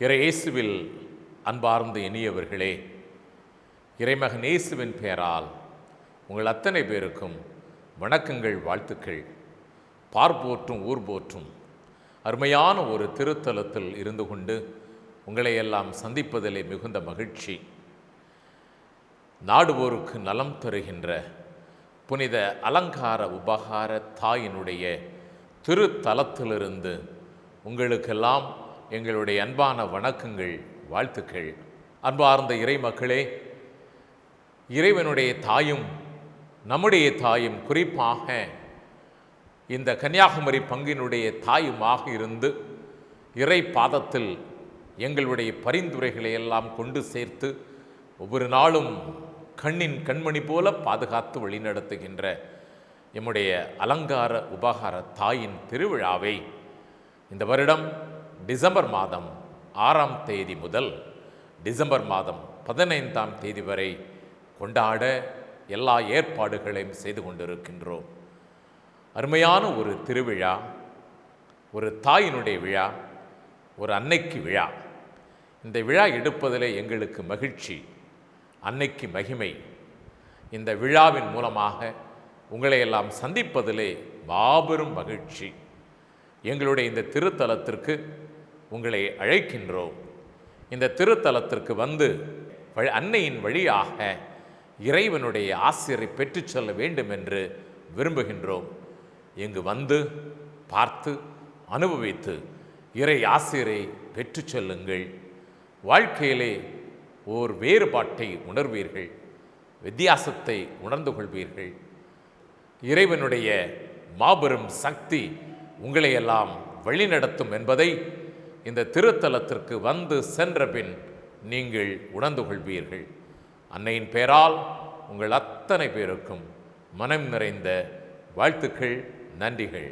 இறையேசுவில் அன்பார்ந்த இனியவர்களே இறைமகன் இயேசுவின் பெயரால் உங்கள் அத்தனை பேருக்கும் வணக்கங்கள் வாழ்த்துக்கள். பார்ப்போற்றும் ஊர் போற்றும். அருமையான ஒரு திருத்தலத்தில் இருந்து கொண்டு உங்களை எல்லாம் சந்திப்பதிலே மிகுந்த மகிழ்ச்சி. நாடுவோருக்கு நலம் தருகின்ற புனித அலங்கார உபகார தாயினுடைய திருத்தலத்திலிருந்து உங்களுக்கெல்லாம் எங்களுடைய அன்பான வணக்கங்கள் வாழ்த்துக்கள். அன்பார்ந்த இறை மக்களே இறைவனுடைய தாயும் நம்முடைய தாயும் குறிப்பாக இந்த கன்னியாகுமரி பங்கினுடைய தாயுமாக இருந்து இறை பாதத்தில் எங்களுடைய பரிந்துரைகளை எல்லாம் கொண்டு சேர்த்து ஒவ்வொரு நாளும் கண்ணின் கண்மணி போல பாதுகாத்து வழிநடத்துகின்ற எம்முடைய அலங்கார உபகார தாயின் திருவிழாவை இந்த வருடம் டிசம்பர் மாதம் ஆறாம் தேதி முதல் டிசம்பர் மாதம் பதினைந்தாம் தேதி வரை கொண்டாட எல்லா ஏற்பாடுகளையும் செய்து கொண்டிருக்கின்றோம். அருமையான ஒரு திருவிழா ஒரு தாயினுடைய விழா ஒரு அன்னைக்கு விழா. இந்த விழா எடுப்பதிலே எங்களுக்கு மகிழ்ச்சி அன்னைக்கு மகிமை. இந்த விழாவின் மூலமாக உங்களை எல்லாம் சந்திப்பதிலே மாபெரும் மகிழ்ச்சி. எங்களுடைய இந்த திருத்தலத்திற்கு உங்களை அழைக்கின்றோம். இந்த திருத்தலத்திற்கு வந்து அன்னையின் வழியாக இறைவனுடைய ஆசிரியரை பெற்றுச் செல்ல வேண்டும் என்று விரும்புகின்றோம். இங்கு வந்து பார்த்து அனுபவித்து இறை ஆசிரியரை பெற்றுச் செல்லுங்கள். வாழ்க்கையிலே ஓர் வேறுபாட்டை உணர்வீர்கள். வித்தியாசத்தை உணர்ந்து கொள்வீர்கள். இறைவனுடைய மாபெரும் சக்தி உங்களையெல்லாம் வழிநடத்தும் என்பதை இந்த திருத்தலத்திற்கு வந்து சென்ற பின் நீங்கள் உணர்ந்து கொள்வீர்கள் அன்னையின் பெயரால் உங்கள் அத்தனை பேருக்கும் மனம் நிறைந்த வாழ்த்துக்கள் நன்றிகள்.